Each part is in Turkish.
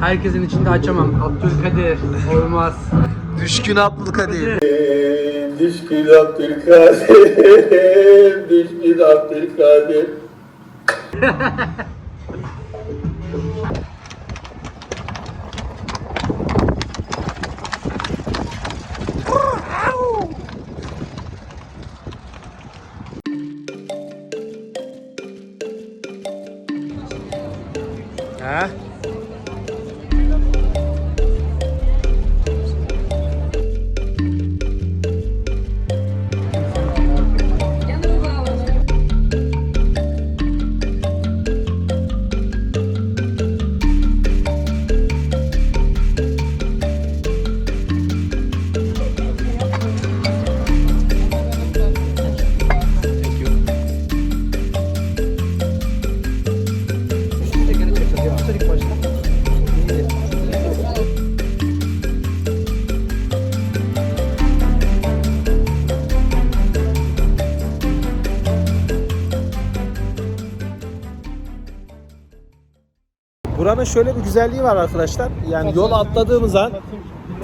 Herkesin içinde açamam. Abdülkadir olmaz. Düşkün Abdülkadir. Düşkün Abdülkadir, düşkün Abdülkadir. Ha? Şöyle bir güzelliği var arkadaşlar. Yani yol atladığımız an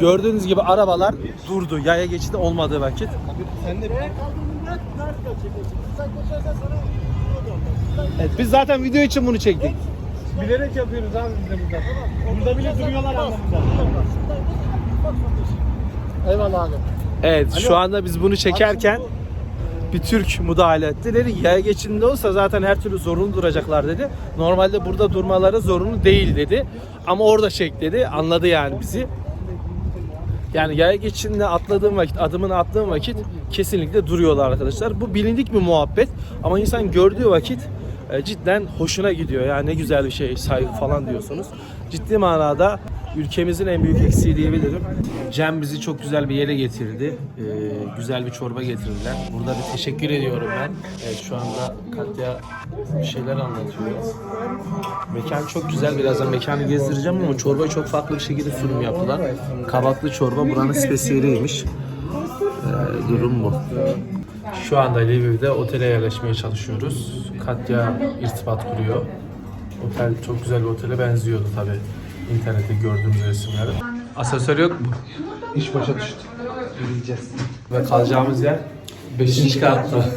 gördüğünüz gibi arabalar durdu. Yaya geçidi olmadığı vakit. Evet, biz zaten video için bunu çektik. Bilerek yapıyoruz abi biz de burada. Burada bile duruyorlar anlamında. Eyvallah abi. Evet şu anda biz bunu çekerken bir Türk müdahale etti. Dedi yaya geçidinde olsa zaten her türlü zorunlu duracaklar dedi. Normalde burada durmaları zorunlu değil dedi. Ama orada çek dedi. Anladı yani bizi. Yani yaya geçidinde atladığım vakit, adımını attığım vakit kesinlikle duruyorlar arkadaşlar. Bu bilindik bir muhabbet ama insan gördüğü vakit e, cidden hoşuna gidiyor. Yani ne güzel bir şey, saygı falan diyorsunuz. Ciddi manada ülkemizin en büyük eksiği diyebilirim. Cem bizi çok güzel bir yere getirdi. E, güzel bir çorba getirdiler. Burada bir teşekkür ediyorum ben. Evet şu anda Katya bir şeyler anlatıyor. Mekan çok güzel. Birazdan mekanı gezdireceğim ama çorbayı çok farklı bir şekilde sunum yaptılar. Kabaklı çorba buranın spesiyeliymiş. Ee, durum bu. Şu anda Lviv'de otele yerleşmeye çalışıyoruz. Katya irtibat kuruyor. Otel çok güzel bir otele benziyordu tabi. İnternette gördüğümüz resimlere. Asansör yok mu? İş başa düştü. Yürüyeceğiz. Ve kalacağımız yer 5. katta.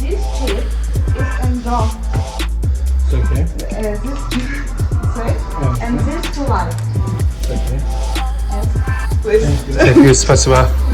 This chip is in dog. Okay. Uh, this sorry, and this to life. Okay. Please. Thank you, спасибо.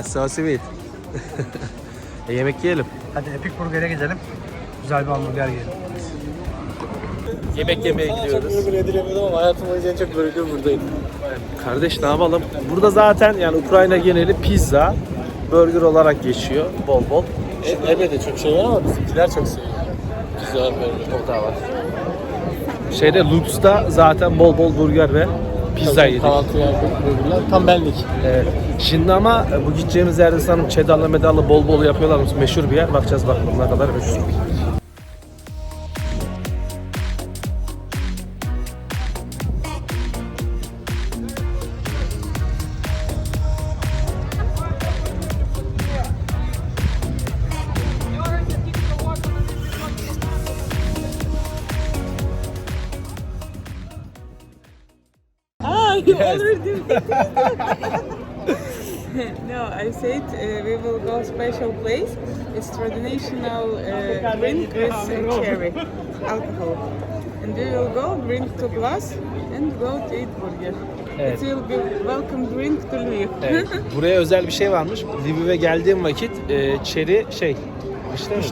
Aa, so sweet. e, yemek yiyelim. Hadi Epic Burger'e gidelim. Güzel bir hamburger yiyelim. Yemek yemeye gidiyoruz. Yemin edilemiyordum ama hayatım boyunca en çok burger buradayım. Kardeş ne yapalım? Burada zaten yani Ukrayna geneli pizza, burger olarak geçiyor bol bol. E, Ebe de çok şey var ama bizimkiler çok seviyor. Güzel burger. O da var. Şeyde Lux'ta zaten bol bol burger ve pizza yedik. Kahvaltı yerdik burgerler. Tam benlik. Evet. Şimdi ama e, bu gideceğimiz yerde sanırım çedarlı medallı bol bol yapıyorlarmış. Meşhur bir yer. Bakacağız bakalım ne kadar meşhur. Place. It's traditional uh, drink with uh, cherry alcohol, and we will go drink two glass and go to eat burger. Evet. It will be welcome drink to Lviv. Evet. Buraya özel bir şey varmış. Lviv'e geldiğim vakit e, çeri şey vişne mi?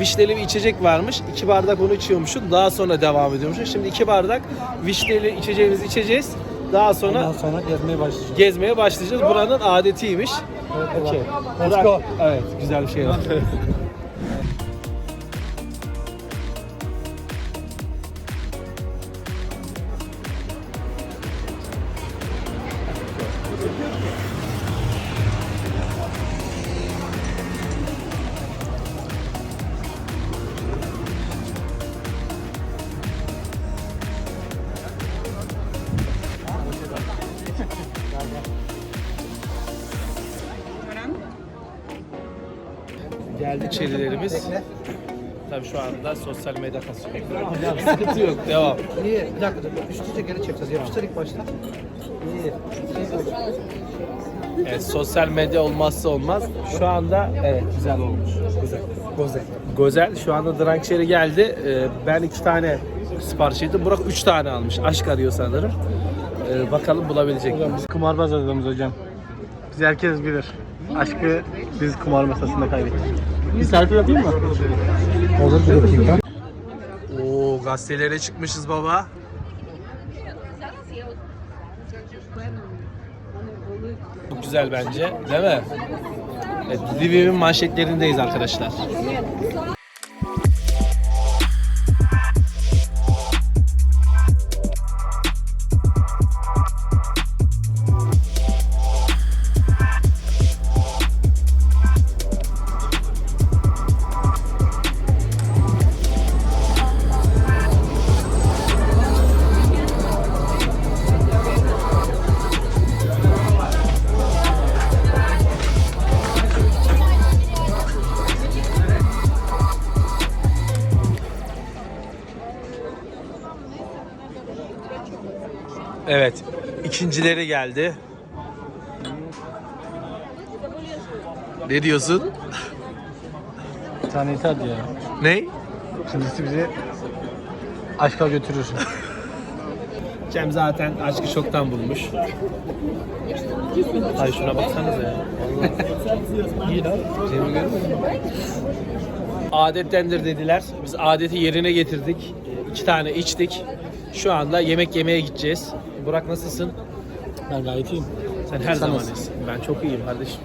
Vişneli bir içecek varmış. İki bardak onu içiyormuşsun. Daha sonra devam ediyormuşsun. Şimdi iki bardak vişneli içeceğimizi içeceğiz. Daha sonra Ondan sonra gezmeye başlayacağız. gezmeye başlayacağız. Buranın adetiymiş. Okey. Let's go. Evet, güzel bir şey var. Geldi çelilerimiz. Tabii şu anda sosyal medya kasıyor. Sıkıntı yok. Devam. İyi. Bir dakika dur. Üst üste geri çekeceğiz. Yapıştır ilk başta. İyi. Evet, sosyal medya olmazsa olmaz. Şu anda evet güzel olmuş. Güzel. Goze. Gozel şu anda Drankçeri geldi. Ee, ben iki tane sipariş ettim. Burak üç tane almış. Aşk arıyor sanırım. Ee, bakalım bulabilecek mi? Biz kumarbaz adamız hocam. Biz herkes bilir. Aşkı biz kumar masasında kaybettik. Bir selfie yapayım mı? Olur bir dakika. Oo gazetelere çıkmışız baba. Çok güzel bence, değil mi? Evet, Lviv'in manşetlerindeyiz arkadaşlar. İkincileri geldi. Ne diyorsun? Bir tane yeter ya. Ne? İkincisi bizi aşka götürür. Cem zaten aşkı çoktan bulmuş. Ay şuna baksanıza ya. İyi lan. Cem'i görmüyor musun? Adettendir dediler. Biz adeti yerine getirdik. İki tane içtik. Şu anda yemek yemeye gideceğiz. Burak nasılsın? Ben gayet iyiyim. Sen her zaman iyisin. Ben çok iyiyim kardeşim.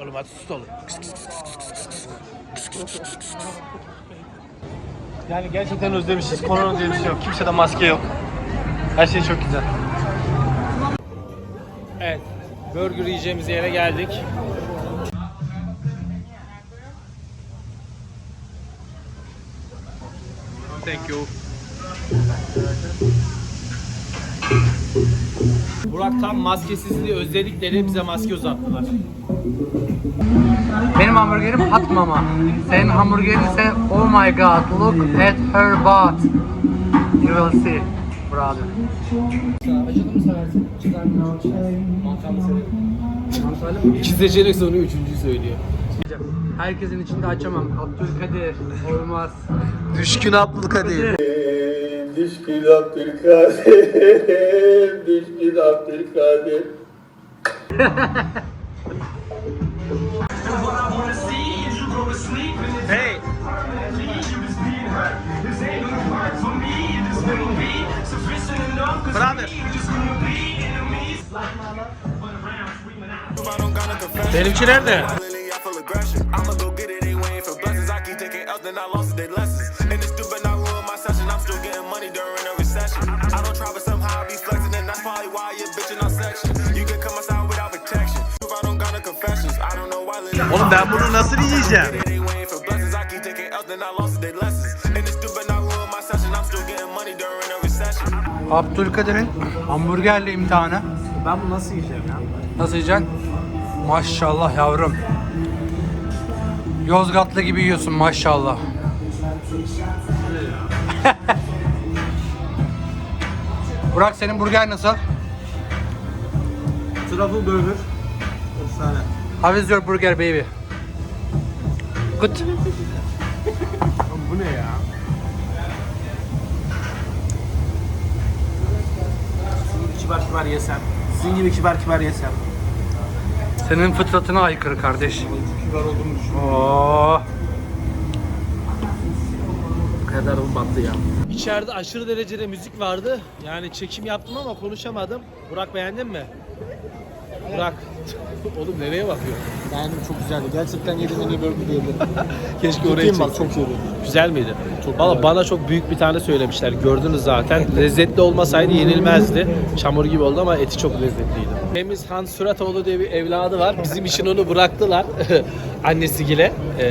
Oğlum hadi sus oğlum. Yani gerçekten özlemişiz. Korona diye bir şey yok. Kimsede maske yok. Her şey çok güzel. Evet. Burger yiyeceğimiz yere geldik. Thank you. Burak tam maskesizliği özledik dedi bize maske uzattılar. Benim hamburgerim hot mama. Senin hamburgerin ise oh my god look at her butt. You will see brother. Acılı mı seversin? Mantarlı seçenek sonra üçüncüyü söylüyor. Herkesin içinde açamam. Abdülkadir olmaz. Düşkün Abdülkadir. Düşkün Abdülkadir, düşkün Abdülkadir. Hey. Brother. Benimki nerede? Getting money during a recession. Abdülkadir'in hamburgerle imtihanı. Ben bunu nasıl yiyeceğim ya? Nasıl yiyeceksin? Maşallah yavrum. Yozgatlı gibi yiyorsun maşallah. Burak senin burger nasıl? Truffle burger. Efsane. How is your burger baby? Good. Bu ne ya? kibar yesem. Sizin gibi kibar kibar yesem. Senin fıtratına aykırı kardeş. Kibar olduğunu düşünüyorum. Oo. Kadarım battı ya. İçeride aşırı derecede müzik vardı. Yani çekim yaptım ama konuşamadım. Burak beğendin mi? Burak. Oğlum nereye bakıyor? Beğendim çok güzeldi. Gerçekten yediğim en iyi burger diyebilirim. Keşke oraya Ciddiyim bak çok iyiydi. Güzel miydi? Çok Valla güzel. bana çok büyük bir tane söylemişler. Gördünüz zaten. Lezzetli olmasaydı yenilmezdi. Çamur gibi oldu ama eti çok lezzetliydi. Temiz Han Suratoğlu diye bir evladı var. Bizim için onu bıraktılar. Annesigile. Ee,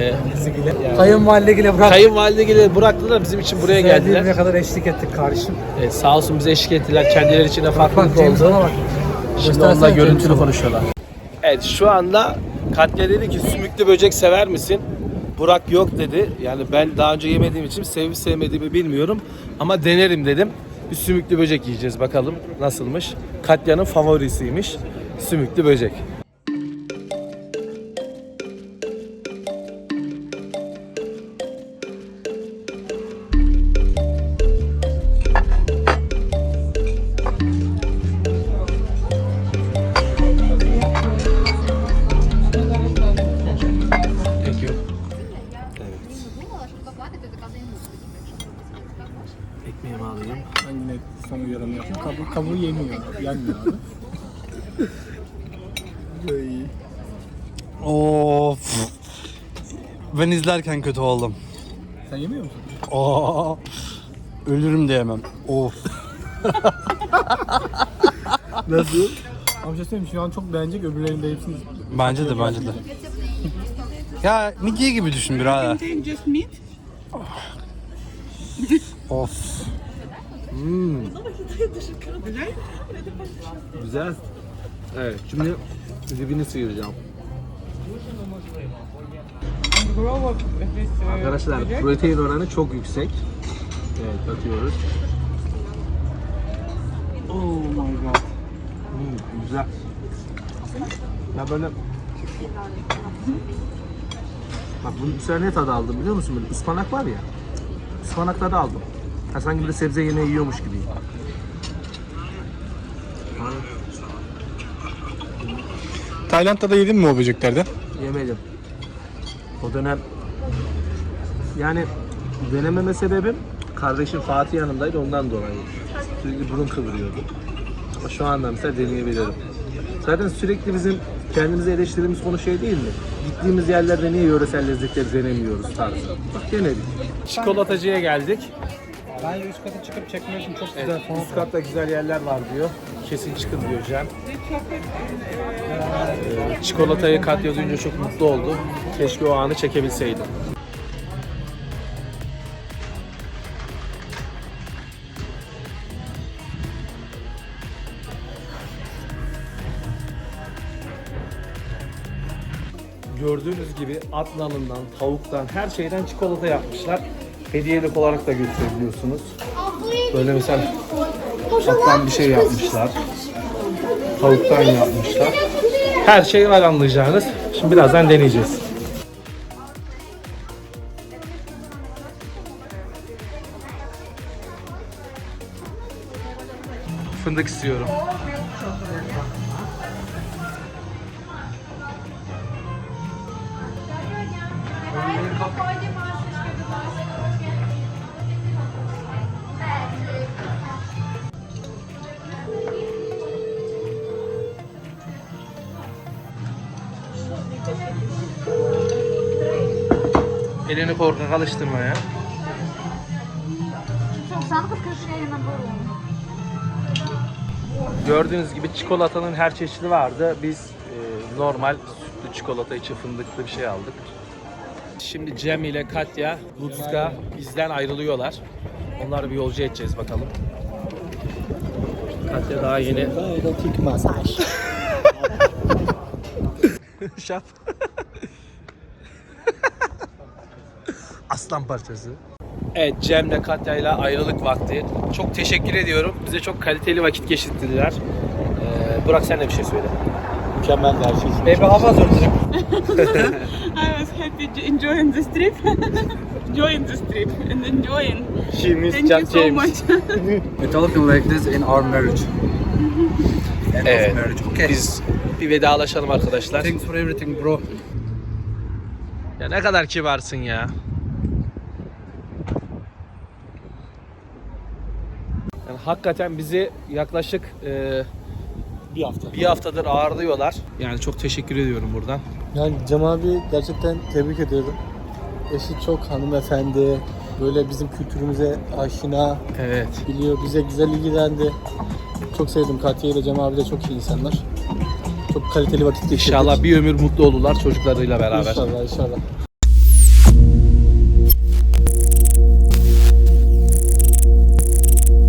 yani Kayınvalidegile bırak. Kayınvalidegile bıraktılar. Bizim için buraya geldiler. kadar eşlik ettik kardeşim. Ee, sağ olsun bize eşlik ettiler. Kendileri için de farklılık oldu. bak. Şimdi onunla görüntülü konuşuyorlar. Evet şu anda Katya dedi ki sümüklü böcek sever misin? Burak yok dedi. Yani ben daha önce yemediğim için sevip sevmediğimi bilmiyorum. Ama denerim dedim. Bir sümüklü böcek yiyeceğiz bakalım nasılmış. Katya'nın favorisiymiş. Sümüklü böcek. Ben izlerken kötü oldum. Sen yemiyor musun? Aa, ölürüm diyemem. Of. Nasıl? Ama bir şey söyleyeyim şu an çok beğenecek öbürlerinde hepsini Bence de bence de. Ya midye gibi düşün birader. Just meat. Of. Güzel. Evet şimdi dibini sıyıracağım. Grow up with uh, Arkadaşlar protein oranı çok yüksek. Evet atıyoruz. Oh my god. Hmm, güzel. Ya böyle Bak bunun bu sefer ne tadı aldım biliyor musun? Böyle ıspanak var ya. Ispanak tadı aldım. Ha, sanki böyle sebze yemeği yiyormuş gibiyim. Tayland'da da yedin mi o böceklerden? Yemedim. O dönem yani denememe sebebim kardeşim Fatih yanımdaydı ondan dolayı. Sürekli burun kıvırıyordu. Ama şu anda mesela deneyebilirim. Zaten sürekli bizim kendimizi eleştirdiğimiz konu şey değil mi? Gittiğimiz yerlerde niye yöresel lezzetleri denemiyoruz tarzı. Bak denedik. Çikolatacıya geldik. Ben üst kata çıkıp çekmek için çok Evet, üst katta güzel yerler var diyor. Kesin çıkın diyor Cem. Uh, Çikolatayı Katya duyunca çok mutlu oldu. Keşke o anı çekebilseydim. Gördüğünüz gibi at nalından, tavuktan, her şeyden çikolata yapmışlar. Hediyelik olarak da götürebiliyorsunuz. Böyle mesela attan bir şey yapmışlar. Tavuktan yapmışlar. Her şey var anlayacağınız. Şimdi birazdan deneyeceğiz. Fındık istiyorum. Elini korkak alıştırma ya. Gördüğünüz gibi çikolatanın her çeşidi vardı. Biz e, normal sütlü çikolata içi fındıklı bir şey aldık. Şimdi Cem ile Katya, Lutzka bizden ayrılıyorlar. Onları bir yolcu edeceğiz bakalım. Katya daha yeni. Erotik masaj. Şap. Aslan parçası. Evet Cem'le Katya ile ayrılık vakti. Çok teşekkür ediyorum. Bize çok kaliteli vakit geçirdiler. Ee, Burak sen de bir şey söyle. Mükemmel her şey. Baby hava özledim. I was happy enjoying this trip. enjoying this trip and enjoying. She Thank you so much. We're talking like this in our marriage. end Evet. of marriage. Okay. Biz bir vedalaşalım arkadaşlar. Thanks for everything bro. Ya ne kadar kibarsın ya. Hakikaten bizi yaklaşık e, Bir hafta. bir haftadır ağırlıyorlar. Yani çok teşekkür ediyorum buradan. Yani Cem abi gerçekten tebrik ediyorum. Eşi çok hanımefendi. Böyle bizim kültürümüze aşina, Evet. biliyor, bize güzel ilgilendi. Çok sevdim. Katiye ile Cem abi de çok iyi insanlar. Çok kaliteli vakit geçirdik. İnşallah bir ömür mutlu olurlar çocuklarıyla beraber. İnşallah inşallah.